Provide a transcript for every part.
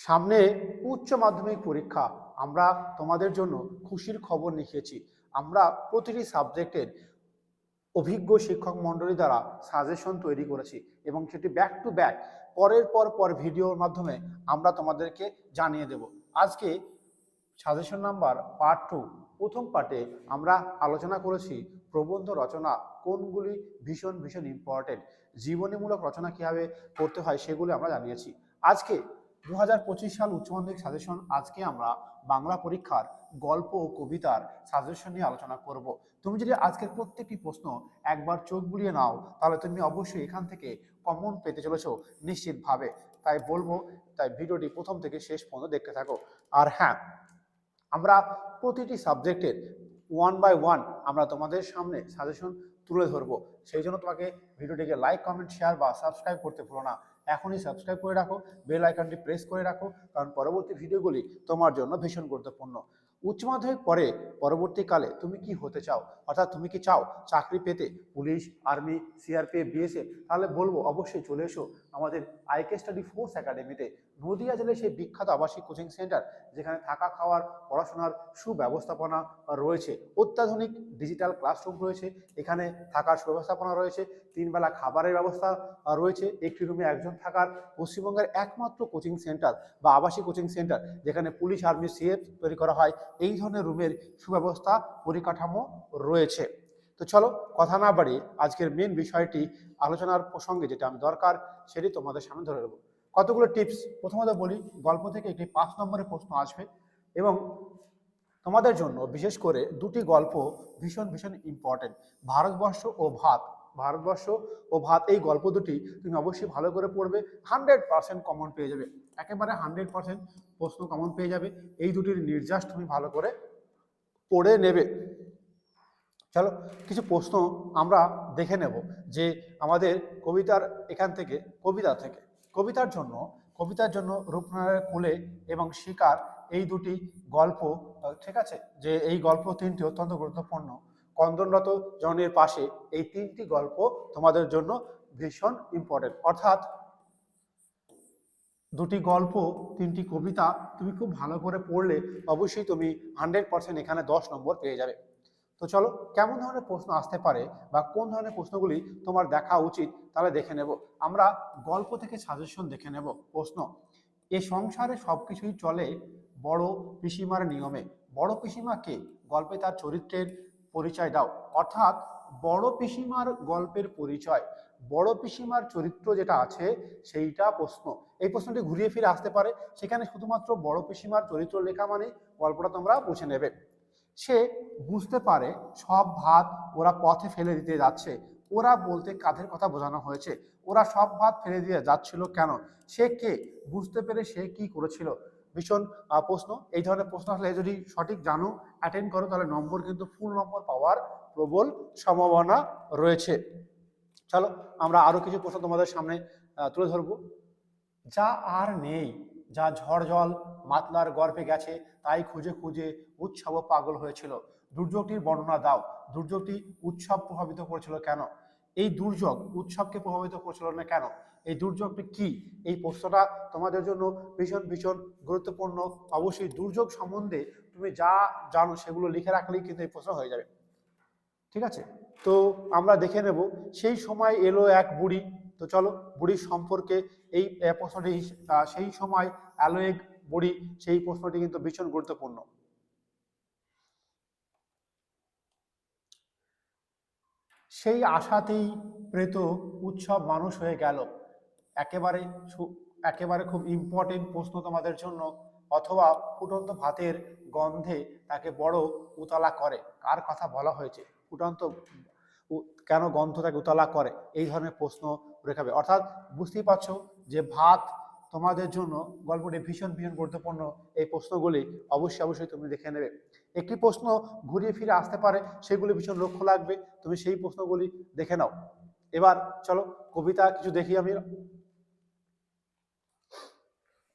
সামনে উচ্চ মাধ্যমিক পরীক্ষা। আমরা তোমাদের জন্য খুশির খবর লিখেছি। আমরা প্রতিটি সাবজেক্টের অভিজ্ঞ শিক্ষক মণ্ডলী দ্বারা সাজেশন তৈরি করেছি এবং সেটি ব্যাক টু ব্যাক পরের পর পর ভিডিওর মাধ্যমে আমরা তোমাদেরকে জানিয়ে দেব। আজকে সাজেশন নাম্বার পার্ট টু প্রথম পার্টে আমরা আলোচনা করেছি প্রবন্ধ রচনা কোনগুলি ভীষণ ভীষণ ইম্পর্টেন্ট জীবনীমূলক রচনা কীভাবে করতে হয় সেগুলি আমরা জানিয়েছি। আজকে দু হাজার পঁচিশ সাল উচ্চ মাধ্যমিক সাজেশন আজকে আমরা বাংলা পরীক্ষার গল্প ও কবিতার সাজেশন নিয়ে আলোচনা করব। তুমি যদি আজকের প্রত্যেকটি প্রশ্ন একবার চোখ বুলিয়ে নাও, তাহলে তুমি অবশ্যই এখান থেকে কমন পেতে চলেছো নিশ্চিতভাবে। তাই বলব, তাই ভিডিওটি প্রথম থেকে শেষ পর্যন্ত দেখতে থাকো। আর হ্যাঁ আমরা প্রতিটি সাবজেক্টের ওয়ান বাই ওয়ান আমরা তোমাদের সামনে সাজেশন তুলে ধরবো। সেই জন্য তোমাকে ভিডিওটিকে লাইক কমেন্ট শেয়ার বা সাবস্ক্রাইব করতে ভুলো না। এখনই সাবস্ক্রাইব করে রাখো বেল আইকনটি প্রেস করে রাখো, কারণ পরবর্তী ভিডিওগুলি তোমার জন্য ভীষণ গুরুত্বপূর্ণ। উচ্চ মাধ্যমিক পরে পরবর্তীকালে তুমি কি হতে চাও? অর্থাৎ তুমি কি চাও চাকরি পেতে? পুলিশ আর্মি সিআরপিএফ বিএসএফ তাহলে বলব, অবশ্যই চলে এসো আমাদের আইকে স্টাডি ফোর্স একাডেমিতে নদিয়া জেলায় সেই বিখ্যাত আবাসিক কোচিং সেন্টার, যেখানে থাকা খাওয়ার, পড়াশোনার সুব্যবস্থাপনা রয়েছে। অত্যাধুনিক ডিজিটাল ক্লাসরুম রয়েছে, এখানে থাকার সুব্যবস্থাপনা রয়েছে তিনবেলা খাবারের ব্যবস্থা রয়েছে, একটি রুমে একজন থাকার পশ্চিমবঙ্গের একমাত্র কোচিং সেন্টার বা আবাসিক কোচিং সেন্টার, যেখানে পুলিশ, আর্মি, সিএফ তৈরি করা হয়। এই ধরনের রুমের সুব্যবস্থা পরিকাঠামো রয়েছে। তো চলো কথা না বাড়িয়ে আজকের মেন বিষয়টি আলোচনার প্রসঙ্গে যেটা আমি দরকার, সেটি তোমাদের সামনে ধরে দেবো কতগুলো টিপস? প্রথমত বলি, গল্প থেকে একটি পাঁচ নম্বরের প্রশ্ন আসবে এবং তোমাদের জন্য বিশেষ করে দুটি গল্প ভীষণ ভীষণ ইম্পর্টেন্ট ভারতবর্ষ ও ভাত। ভারতবর্ষ ও ভাত, এই গল্প দুটি তুমি অবশ্যই ভালো করে পড়বে হান্ড্রেড পার্সেন্ট কমন পেয়ে যাবে। একেবারে হান্ড্রেড পার্সেন্ট প্রশ্ন কমন পেয়ে যাবে। এই দুটির নির্যাস তুমি ভালো করে পড়ে নেবে। চলো, কিছু প্রশ্ন আমরা দেখে নেব যে আমাদের কবিতার এখান থেকে, কবিতা থেকে কবিতার জন্য কবিতার জন্য রূপনারায়ণ কুলে এবং শিকার এই দুটি গল্প ঠিক আছে? যে এই গল্প তিনটি অত্যন্ত গুরুত্বপূর্ণ। কন্দনরত জনের পাশে এই তিনটি গল্প তোমাদের জন্য ভীষণ ইম্পর্টেন্ট অর্থাৎ দুটি গল্প, তিনটি কবিতা তুমি খুব ভালো করে পড়লে অবশ্যই তুমি হান্ড্রেড পার্সেন্ট এখানে দশ নম্বর পেয়ে যাবে। তো চলো, কেমন ধরনের প্রশ্ন আসতে পারে বা কোন ধরনের প্রশ্নগুলি তোমার দেখা উচিত তাহলে দেখে নেব। আমরা গল্প থেকে সাজেশন দেখে নেব প্রশ্ন। এ সংসারে সব কিছুই চলে বড় পিসিমার নিয়মে। বড় পিসিমাকে গল্পে তার চরিত্রের পরিচয় দাও। অর্থাৎ বড় পিসিমার গল্পের পরিচয়। বড় পিসিমার চরিত্র যেটা আছে সেইটা প্রশ্ন। এই প্রশ্নটি ঘুরিয়ে ফিরে আসতে পারে। সেখানে শুধুমাত্র বড় পিসিমার চরিত্র লেখা মানে গল্পটা তোমরা বুঝে নেবে। সে বুঝতে পারে সব ভাত ওরা পথে ফেলে দিতে যাচ্ছে। ওরা বলতে কাদের কথা বোঝানো হয়েছে। ওরা সব ভাত ফেলে দিয়ে যাচ্ছিল কেন? সে কে? বুঝতে পেরে সে কি করেছিল? ভীষণ প্রশ্ন। এই ধরনের প্রশ্ন আসলে যদি সঠিক জানো অ্যাটেন্ড করো, তাহলে নম্বর কিন্তু ফুল নম্বর পাওয়ার প্রবল সম্ভাবনা রয়েছে। চলো, আমরা আরও কিছু প্রশ্ন তোমাদের সামনে তুলে ধরবো। যা আর নেই যা ঝড় জল মাতলার গর্ভে গেছে, তাই খুঁজে খুঁজে উৎসব পাগল হয়েছিল। দুর্যোগটির বর্ণনা দাও। দুর্যোগটি উৎসব প্রভাবিত করেছিল কেন? এই দুর্যোগ উৎসবকে প্রভাবিত করেছিল না কেন? এই দুর্যোগটি কি? এই প্রশ্নটা তোমাদের জন্য ভীষণ ভীষণ গুরুত্বপূর্ণ। অবশ্যই দুর্যোগ সম্বন্ধে তুমি যা জানো সেগুলো লিখে রাখলেই কিন্তু এই প্রশ্ন হয়ে যাবে। ঠিক আছে? তো আমরা দেখে নেব, সেই সময় এলো এক বুড়ি। তো চলো বুড়ির সম্পর্কে এই প্রশ্নটি সেই সময় এক বুড়ি সেই প্রশ্নটি কিন্তু ভীষণ গুরুত্বপূর্ণ। সেই আশাতেই প্রেত উৎসব মানুষ হয়ে গেল। একেবারে একেবারে খুব ইম্পর্টেন্ট প্রশ্ন তোমাদের জন্য, অথবা ফুটন্ত ভাতের গন্ধে তাকে বড় উতলা করে। কার কথা বলা হয়েছে? ফুটন্ত কেন গন্ধ তাকে উতলা করে? এই ধরনের প্রশ্ন রেখাবে অর্থাৎ বুঝতেই পারছ যে ভাত তোমাদের জন্য গল্পটি ভীষণ ভীষণ গুরুত্বপূর্ণ। এই প্রশ্নগুলি অবশ্যই অবশ্যই তুমি দেখে নেবে। একটি প্রশ্ন ঘুরিয়ে ফিরে আসতে পারে, সেগুলি ভীষণ লক্ষ্য লাগবে। তুমি সেই প্রশ্নগুলি দেখে নাও। এবার চলো কবিতা কিছু দেখি আমি।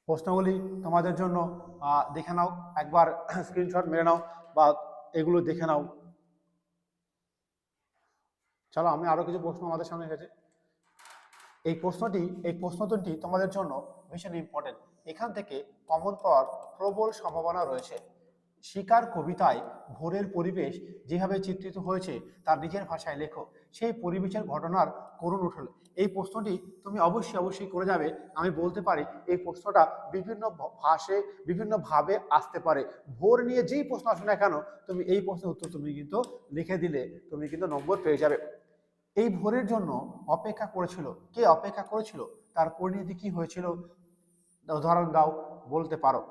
প্রশ্নগুলি তোমাদের জন্য দেখে নাও। একবার স্ক্রিনশট মেরে নাও বা এগুলো দেখে নাও। চলো, আমি আরও কিছু প্রশ্ন আমাদের সামনে এসেছে। এই প্রশ্নটি, এই প্রশ্ন দুটি তোমাদের জন্য ভীষণ ইম্পর্টেন্ট এখান থেকে কমন পাওয়ার প্রবল সম্ভাবনা রয়েছে। শিকার কবিতায় ভোরের পরিবেশ যেভাবে চিত্রিত হয়েছে, তার নিজের ভাষায় লেখো। সেই পরিবেশের ঘটনার করুণ উঠল। এই প্রশ্নটি তুমি অবশ্যই অবশ্যই করে যাবে। আমি বলতে পারি, এই প্রশ্নটা বিভিন্ন ভাষে বিভিন্নভাবে আসতে পারে। ভোর নিয়ে যেই প্রশ্ন আসে না কেন, তুমি এই প্রশ্নের উত্তর তুমি কিন্তু লিখে দিলে, তুমি কিন্তু নম্বর পেয়ে যাবে। এই ভোরের জন্য অপেক্ষা করেছিল। কে অপেক্ষা করেছিল? তার পরিণতি কি হয়েছিল? উদাহরণ দাও, বলতে পারো।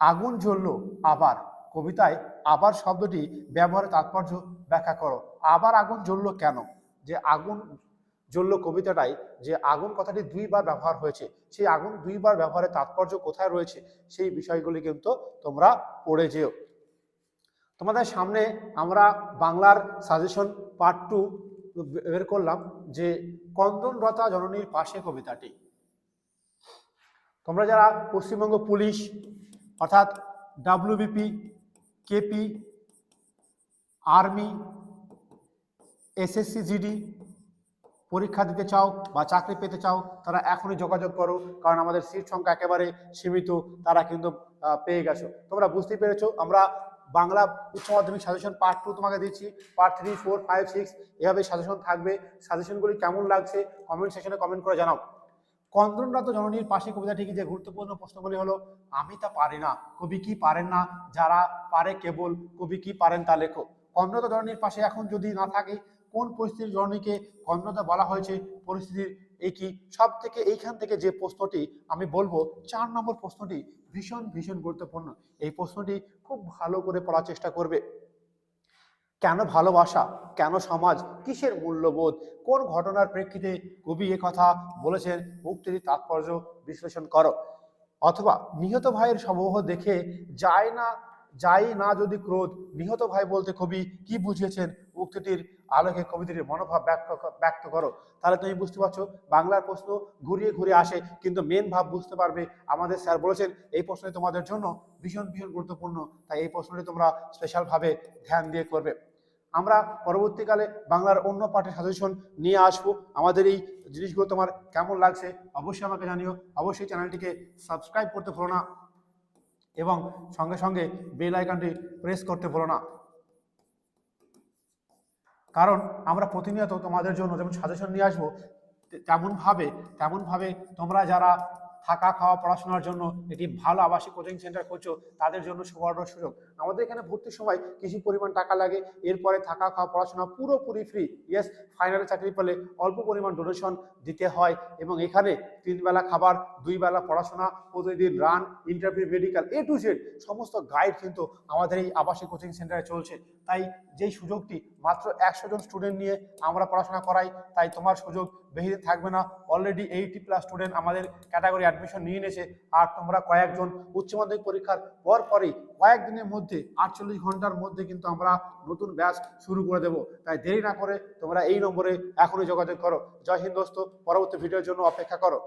আগুন জ্বললো আবার। কবিতায় আবার শব্দটি ব্যবহারের তাৎপর্য ব্যাখ্যা করো। আবার আগুন জ্বললো কেন? যে আগুন জ্বললো কবিতাটাই যে আগুন কথাটি দুইবার ব্যবহার হয়েছে, সেই আগুন দুইবার ব্যবহারের তাৎপর্য কোথায় রয়েছে সেই বিষয়গুলি কিন্তু তোমরা পড়ে যেও। তোমাদের সামনে আমরা বাংলার সাজেশন পার্ট টু বের করলাম যে কন্দনরতা জননীর পাশে কবিতাটি। তোমরা যারা পশ্চিমবঙ্গ পুলিশ অর্থাৎ WBP KP, army, SSC, GD পরীক্ষা দিতে চাও বা চাকরি পেতে চাও, তারা এখনই যোগাযোগ করো, কারণ আমাদের সিট সংখ্যা একেবারে সীমিত, তারা কিন্তু পেয়ে গেছো। তোমরা বুঝতে পেরেছ, আমরা বাংলা উচ্চ মাধ্যমিক সাজেশন পার্ট টু তোমাকে দিচ্ছি। Part three four five six এভাবে সাজেশন থাকবে। সাজেশনগুলি কেমন লাগছে কমেন্ট সেকশনে কমেন্ট করে জানাও। কন্দনরত জননীর পাশে কবিতাটি কি যে গুরুত্বপূর্ণ প্রশ্নগুলি হলো, আমি তা পারি না, কবি কি পারেন না? যারা পারে কেবল, কবি কি পারেন তা লেখো। কন্দরত জননীর পাশে এখন যদি না থাকে, কোন পরিস্থিতির জননীকে কন্দরতা বলা হয়েছে? পরিস্থিতির এই কি? সব থেকে এইখান থেকে যে প্রশ্নটি আমি বলব, চার নম্বর প্রশ্নটি ভীষণ ভীষণ গুরুত্বপূর্ণ। এই প্রশ্নটি খুব ভালো করে পড়ার চেষ্টা করবে। কেন ভালোবাসা? কেন সমাজ? কিসের মূল্যবোধ? কোন ঘটনার প্রেক্ষিতে কবি কথা বলেছেন? উক্তির তাৎপর্য বিশ্লেষণ করো। অথবা নিহত ভাইয়ের সমূহ দেখে যায় না যাই না যদি ক্রোধ, নিহত ভাই বলতে কবি কি বুঝিয়েছেন? উক্তিটির আলোকে কবিতাটির মনোভাব ব্যক্ত ব্যক্ত করো। তাহলে তুমি বুঝতে পারছ, বাংলার প্রশ্ন ঘুরিয়ে ঘুরে আসে, কিন্তু মেন ভাব বুঝতে পারবে আমাদের স্যার বলেছেন, এই প্রশ্নটি তোমাদের জন্য ভীষণ ভীষণ গুরুত্বপূর্ণ। তাই এই প্রশ্নটি তোমরা স্পেশালভাবে ধ্যান দিয়ে করবে। আমরা পরবর্তীকালে বাংলার অন্য পাঠের সাজেশন নিয়ে আসব। আমাদের এই জিনিসগুলো তোমার কেমন লাগছে অবশ্যই আমাকে জানিও। অবশ্যই চ্যানেলটিকে সাবস্ক্রাইব করতে ভুলো না এবং সঙ্গে সঙ্গে বেল আইকনটি প্রেস করতে ভুলো না। কারণ আমরা প্রতিনিয়ত তোমাদের জন্য যেমন সাজেশন নিয়ে আসব তেমনভাবে তেমনভাবে তোমরা যারা থাকা, খাওয়া, পড়াশোনার জন্য একটি ভালো আবাসিক কোচিং সেন্টার করছ, তাদের জন্য সুবর্ণ সুযোগ। আমাদের এখানে ভর্তির সময় কিছু পরিমাণ টাকা লাগে, এরপরে থাকা, খাওয়া, পড়াশোনা পুরোপুরি ফ্রি ইয়েস ফাইনালে চাকরি পেলে অল্প পরিমাণ ডোনেশন দিতে হয় এবং এখানে তিন বেলা খাবার দুই বেলা পড়াশোনা, প্রতিদিন run interview medical A to Z সমস্ত গাইড কিন্তু আমাদের এই আবাসিক কোচিং সেন্টারে চলছে। তাই যেই সুযোগটি মাত্র একশো জন স্টুডেন্ট নিয়ে আমরা পড়াশোনা করাই, তাই তোমার সুযোগ বেশি থাকবে না। অলরেডি এইটি প্লাস স্টুডেন্ট আমাদের ক্যাটাগরি অ্যাডমিশন নিয়ে নিয়েছে, আর তোমরা কয়েকজন উচ্চ মাধ্যমিক পরীক্ষার পর পরই কয়েকদিনের মধ্যে আটচল্লিশ ঘণ্টার মধ্যে কিন্তু আমরা নতুন ব্যাচ শুরু করে দেবো। তাই দেরি না করে তোমরা এই নম্বরে এখনই যোগাযোগ করো। জয় হিন্দ দোস্ত, পরবর্তী ভিডিওর জন্য অপেক্ষা করো।